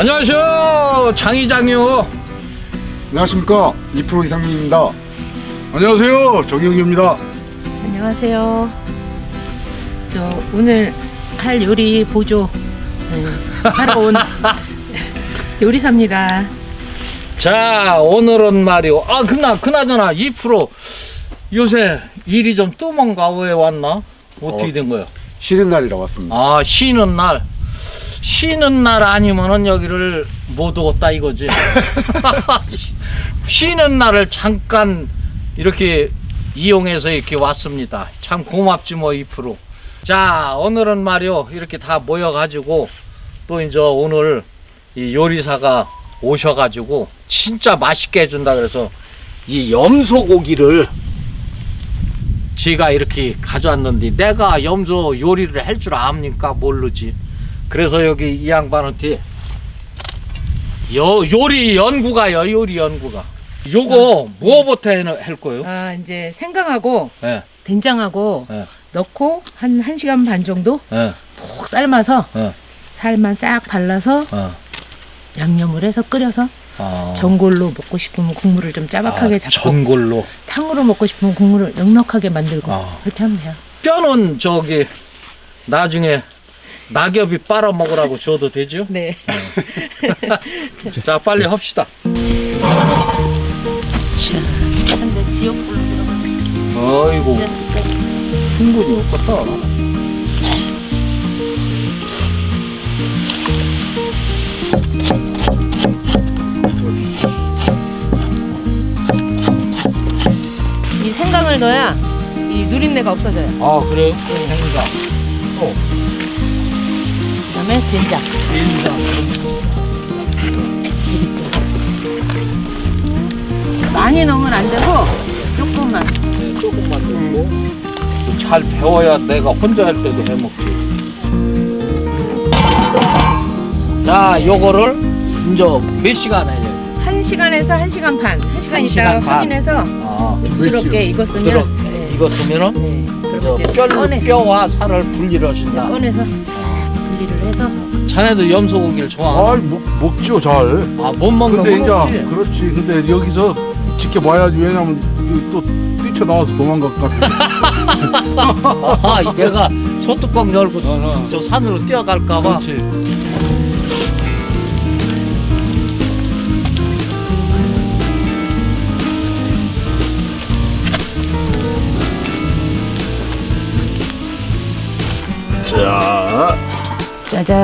안녕하세요 장이장이요 안녕하십니까 2프로 이상민입니다. 안녕하세요 정영규입니다. 안녕하세요. 저 오늘 할 요리 보조 네, 하러 온 요리사입니다. 자 오늘은 말이요 아 그나 그나저나 2% 요새 일이 좀 뜸한가 왜 왔나 어떻게 어. 된 거야 쉬는 날이라 왔습니다. 아 쉬는 날 쉬는 날 아니면은 여기를 못 오겠다 이거지. 쉬- 쉬는 날을 잠깐 이렇게 이용해서 이렇게 왔습니다. 참 고맙지 뭐 2%자 오늘은 말이요. 이렇게 다 모여가지고 또 이제 오늘 이 요리사가 오셔가지고 진짜 맛있게 해준다 그래서 이 염소고기를 제가 이렇게 가져왔는데 내가 염소 요리를 할 줄 압니까? 모르지 그래서 여기 이 양반한테 요, 요리 연구가요 요리 연구가. 요거 뭐부터 해- 할 거예요? 아 이제 생강하고 예, 된장하고 예, 넣고 한 1시간 반 정도 예, 푹 삶아서 예, 살만 싹 발라서 어. 양념을 해서 끓여서 아, 전골로 먹고 싶으면 국물을 좀 짜박하게 아, 잡고 전골로. 탕으로 먹고 싶으면 국물을 넉넉하게 만들고 아. 그렇게 하면 돼요. 뼈는 저기 나중에 낙엽이 빨아 먹으라고 줘도 되죠? 네. 자 빨리 합시다 근데 지역불로 들어가면 아이고? 충분히 없겠다 이 생강을 넣어야 이 누린내가 없어져요. 아 그래요? 생강 또그 다음에 된장. 된장 많이 넣으면 안 되고 조금만. 네, 조금만 넣고 잘 배워야 내가 혼자 할 때도 해 먹지 자 요거를 이제 몇 시간 해요? 한 시간에서 한 시간 반. 한 시간 한 있다가 시간 반. 확인해서 아 부드럽게 익었으면 부드럽 네. 익었으면은 네. 뼈. 뼈와 살을 분리를 하신다 꺼내서 분리를 해서 자네도 염소고기를 좋아하나? 아, 먹, 먹죠, 잘. 아 못 먹는 근데 건 이제, 없지 그렇지. 근데 여기서 지켜봐야지. 왜냐면 여기 또 뛰쳐나와서 도망갈 것 같아. 아 얘가 소뚜껑 열고 어, 저 산으로 뛰어갈까 봐 그렇지. 자, 짜잔.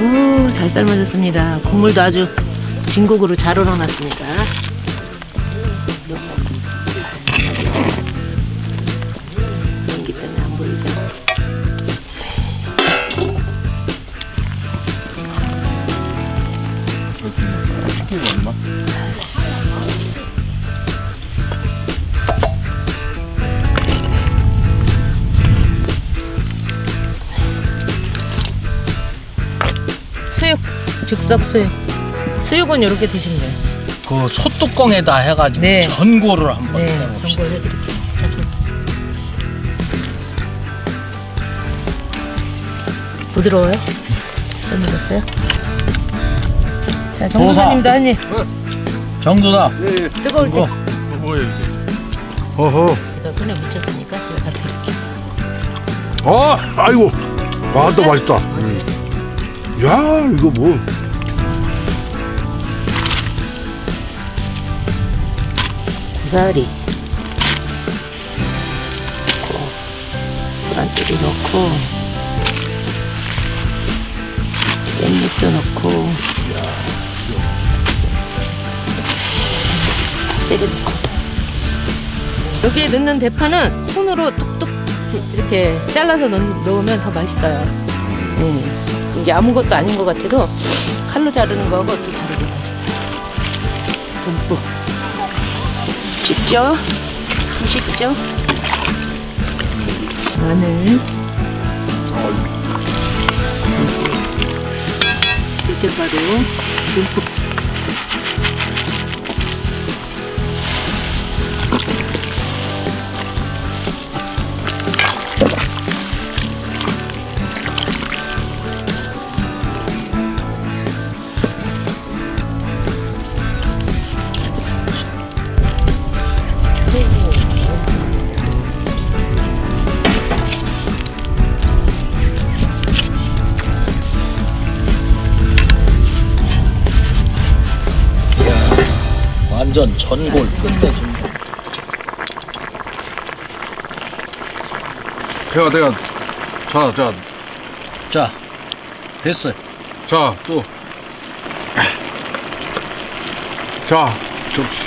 오, 잘 삶아졌습니다. 국물도 아주 진국으로 잘 우러났습니다. 연기 때문에 안 보이죠? 즉석 수육. 수육은 이렇게 드시면 돼요. 그 소뚜껑에다 해가지고 네. 전골을 한번 네, 해봅시다 전골 해드릴게요. 부드러워요? 썰어졌어요? 자, 정도사님도 한 입. 정도다 예, 예. 뜨거울 때. 이거 뭐야, 이게? 어허. 제가 손에 묻혔으니까 제가 다 드릴게요. 아, 아이고. 아, 또 맛있다. 음. 야, 이거 뭐. 고사리. 계란들이 넣고. 깻잎도 넣고. 되게. 여기에 넣는 대파는 손으로 뚝뚝 이렇게 잘라서 넣, 넣으면 더 맛있어요. 음. 이게 아무것도 아닌 것 같아도 칼로 자르는 거하고 또 다르게 맛있어요. 듬뿍. 쉽죠? 참 쉽죠? 마늘. 들깨가루 듬뿍. 완전 전골 끝내준다. 제가 내가 자, 자, 자, 됐어요. 자, 또. 자, 접시.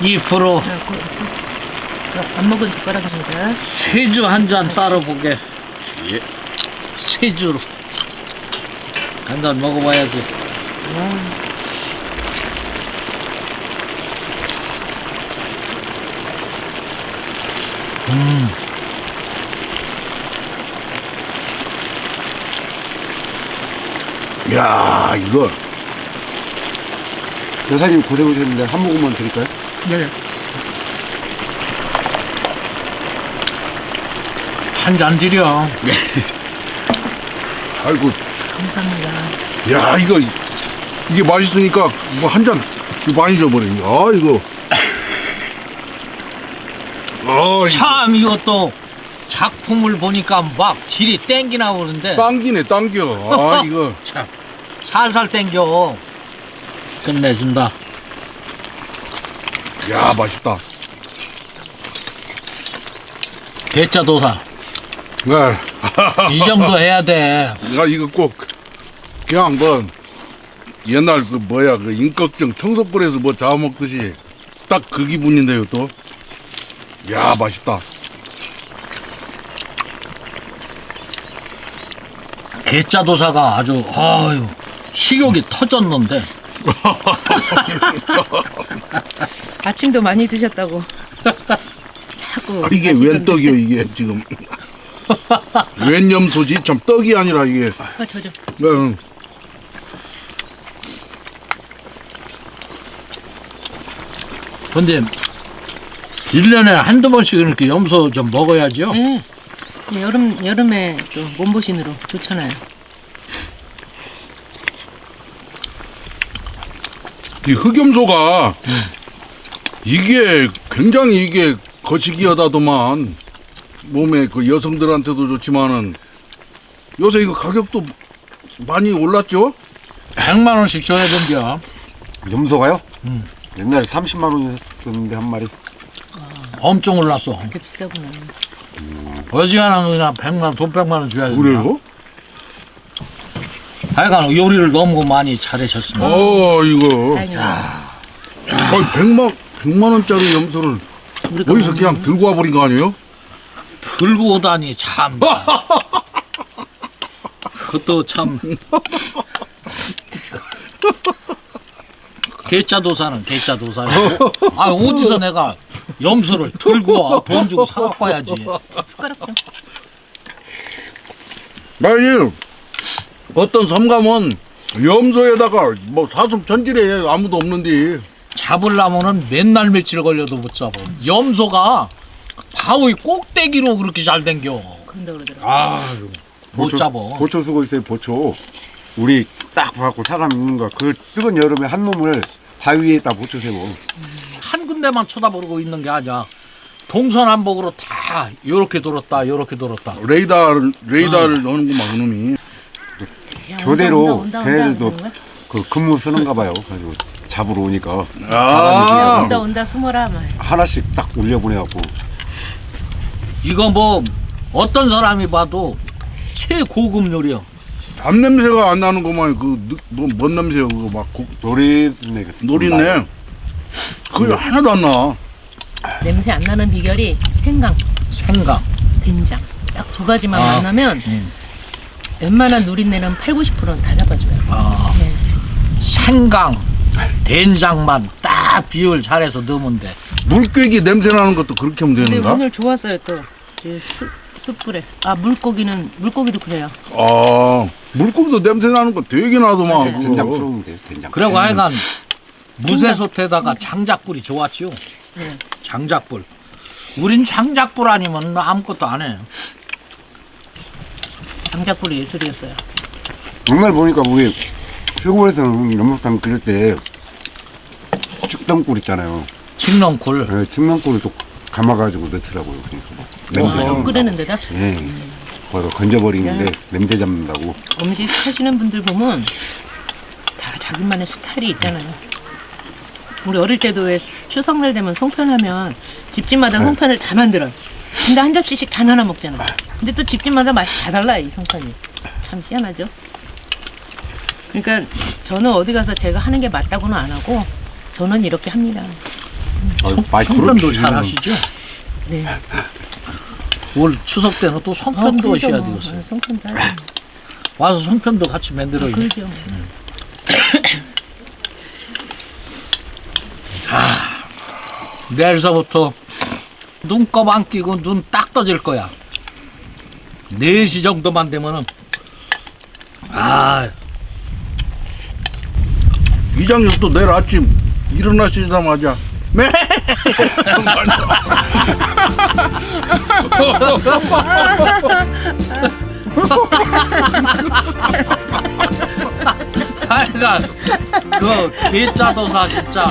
2%안 먹은 젓가락입니다. 세주 한 잔 따로 보게. 세주로 한 잔 먹어봐야지. 야 이거 여사님 고생하셨는데 한 모금만 드릴까요? 네. 한 잔 드려. 아이고 감사합니다. 야 이거 이게 맛있으니까 뭐 한 잔 많이 줘버리네. 아 이거. 참 이것도 작품을 보니까 막 질이 땡기나 보는데 당기네 당겨. 아 이거 참 살살 땡겨. 끝내준다. 야 맛있다. 대자도사 네. 이 정도 해야 돼. 야 이거 꼭 그냥 뭐 옛날 그 뭐야 그 인걱정 청석골에서 뭐 잡아먹듯이 딱 그 기분인데요 또. 야 맛있다. 대자도사가 아주 아유 식욕이 터졌는데 아침도 많이 드셨다고. 자꾸. 아, 이게 하시던데. 웬 떡이요 이게 지금. 웬 염소지 참 떡이 아니라 이게. 아, 저 좀. 응. 근데 1년에 한두 번씩 이렇게 염소 좀 먹어야죠. 네. 네, 여름 여름에 또 몸보신으로 좋잖아요. 이 흑염소가 이게 굉장히 이게 거시기하다더만 몸에 그 여성들한테도 좋지만은 요새 이거 가격도 많이 올랐죠? 100만 원씩 줘야 된겨. 염소가요? 음. 옛날에 30만 원이었었는데 한 마리. 엄청 올랐어. 그게 비싸구나. 어지간하면 그냥 100만 원, 돈 100만 원 줘야 된다. 그래요? 하여간 요리를 너무 많이 잘하셨습니다. 어 이거 다행이다. 거의 100만 100만 원짜리 염소를 우리가 어디서 그냥 들고 와버린 거 아니에요? 들고 오다니 참. 그것도 참. 개짜 도사는 개짜 도사야. 아 어디서 내가 염소를 들고 와? 돈 주고 사갖고 와야지. 숟가락 좀. 아니 어떤 섬감은 염소에다가 뭐 사슴 전질에 아무도 없는데 잡으려면은 맨날 며칠 걸려도 못 잡아. 염소가 바위 꼭대기로 그렇게 잘 댕겨. 그런다 그러더라고. 아유 못 보초- 잡아. 보초 쓰고 있어요, 보초. 우리 딱 봐갖고 사람 있는 거. 그 뜨거운 여름에 한 놈을 바위에다 보초 세워. 한 군데만 쳐다보고 있는 게 아니야. 동서남북으로 다 요렇게 돌았다 요렇게 돌았다. 레이더를 레이더를 넣는구만 그놈이 야, 교대로 온다, 온다, 온다, 걔네들도 온다, 온다. 그 근무 쓰는가 봐요. 가지고 잡으러 오니까 아 온다 온다 숨어라 막. 하나씩 딱 올려보내갖고 이거 뭐 어떤 사람이 봐도 최고급 요리야. 담 냄새가 안 나는 것만 그뭔 냄새야 그거 막 고- 노리네. 그 노리네 그게 하나도 안 나. 냄새 안 나는 비결이 생강, 생강. 된장 딱 두 가지만 아. 만나면 음. 웬만한 누린내는 8, 90%는 다 잡아줘요. 아, 네. 생강, 된장만 딱 비율 잘해서 넣으면 돼. 물고기 냄새 나는 것도 그렇게 하면 근데 되는가? 오늘 좋았어요 또. 숯, 숯불에. 아 물고기는 물고기도 그래요. 아 물고기도 냄새 나는 거 되게 나더만. 그거. 된장 풀어오면 돼요. 된장. 그리고 하여간 무쇠솥에다가 장작불이 좋았지요. 네. 장작불. 우린 장작불 아니면 아무것도 안 해. 장작불이 예술이었어요. 정말 보니까 우리 시골에서는 연목탕 끓일 때 측덩굴 있잖아요. 칡렁굴. 네, 측렁굴을 또 감아가지고 넣더라고요. 그러니까 막 냄새 와, 잡는 끓이는 데다 예. 거기서 건져버리는데 냄새 잡는다고. 음식 하시는 분들 보면 다 자기만의 스타일이 있잖아요. 우리 어릴 때도 왜 추석날 되면 송편하면 집집마다 송편을 다 만들어. 근데 한 접시씩 다 나눠 먹잖아. 근데 또 집집마다 맛이 다 달라 이 송편이. 참 희한하죠. 그러니까 저는 어디 가서 제가 하는 게 맞다고는 안 하고 저는 이렇게 합니다. 어, 맛이 송편도. 잘 하시죠? 네. 올 추석 때는 또 송편도 어, 하셔야 뭐. 되겠어요. 송편도 하죠. 와서 송편도 같이 만들어 요. 그러죠. 내일서부터 눈곱 안 끼고 눈 딱 떠질 거야. 4시 정도만 되면은 아. 이장님 또 내일 아침 일어나시자마자 매 하여간 그 개짜도사 진짜.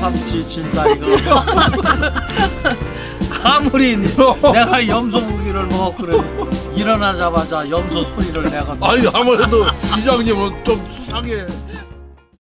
참 지친다 이거. 아무리 내가 염소 먹어 그래 일어나자마자 염소 소리를 내가 아니 아무래도 이장님은 좀 수상해